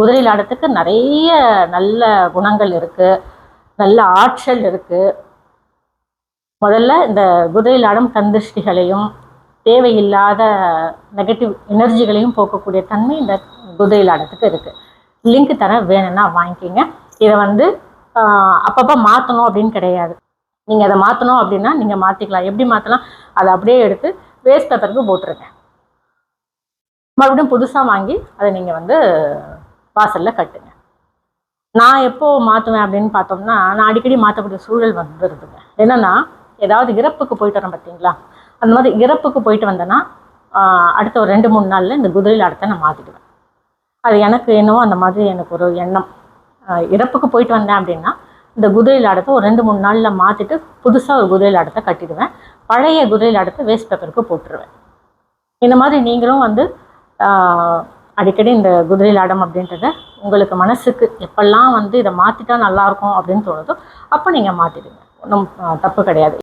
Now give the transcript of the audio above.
குதிரை லாடத்துக்கு நிறைய நல்ல குணங்கள் இருக்குது நல்ல ஆற்றல் இருக்குது முதல்ல இந்த குதிரை லாடம் கந்திருஷ்டிகளையும் தேவையில்லாத நெகட்டிவ் எனர்ஜிகளையும் போக்கக்கூடிய தன்மை இந்த குதிரை லாடத்துக்கு இருக்குது லிங்க் தர வேணும்னா வாங்கிக்கிங்க. இதை வந்து அப்பப்போ மாற்றணும் அப்படின்னு கிடையாது. நீங்கள் அதை மாற்றணும் அப்படின்னா நீங்கள் மாற்றிக்கலாம் எப்படி மாற்றலாம் அதை அப்படியே எடுத்து வேஸ்ட் பேப்பருக்கு போட்டுருங்க. மறுபடியும் புதுசாக வாங்கி அதை நீங்கள் வந்து வாசலில் கட்டுங்க. நான் எப்போ மாற்றுவேன் அப்படின்னு பார்த்தோம்னா நான் அடிக்கடி மாற்றக்கூடிய சூழல் வந்துருதுங்க. என்னென்னா ஏதாவது இறப்புக்கு போயிட்டு வரேன் பார்த்தீங்களா? அந்த மாதிரி இறப்புக்கு போயிட்டு வந்தேன்னா அடுத்த ஒரு ரெண்டு மூணு நாளில் இந்த குதிரையில் அடுத்த நான் மாற்றிடுவேன் அது எனக்கு என்னவோ அந்த மாதிரி எனக்கு ஒரு எண்ணம். இறப்புக்கு போயிட்டு வந்தேன் அப்படின்னா இந்த குதிரையில் அடுத்த ஒரு ரெண்டு மூணு நாளில் மாற்றிட்டு புதுசாக ஒரு குதிரையில் அடுத்த கட்டிடுவேன். பழைய குதிரையில் அடுத்து வேஸ்ட் பேப்பருக்கு போட்டுருவேன். இந்த மாதிரி நீங்களும் வந்து அடிக்கடி இந்த குதிரை லாடம் அப்படின்றத உங்களுக்கு மனசுக்கு எப்பெல்லாம் வந்து இதை மாற்றிட்டா நல்லாயிருக்கும் அப்படின்னு தோணுதோ அப்போ நீங்கள் மாற்றிடுங்க ஒன்றும் தப்பு கிடையாது.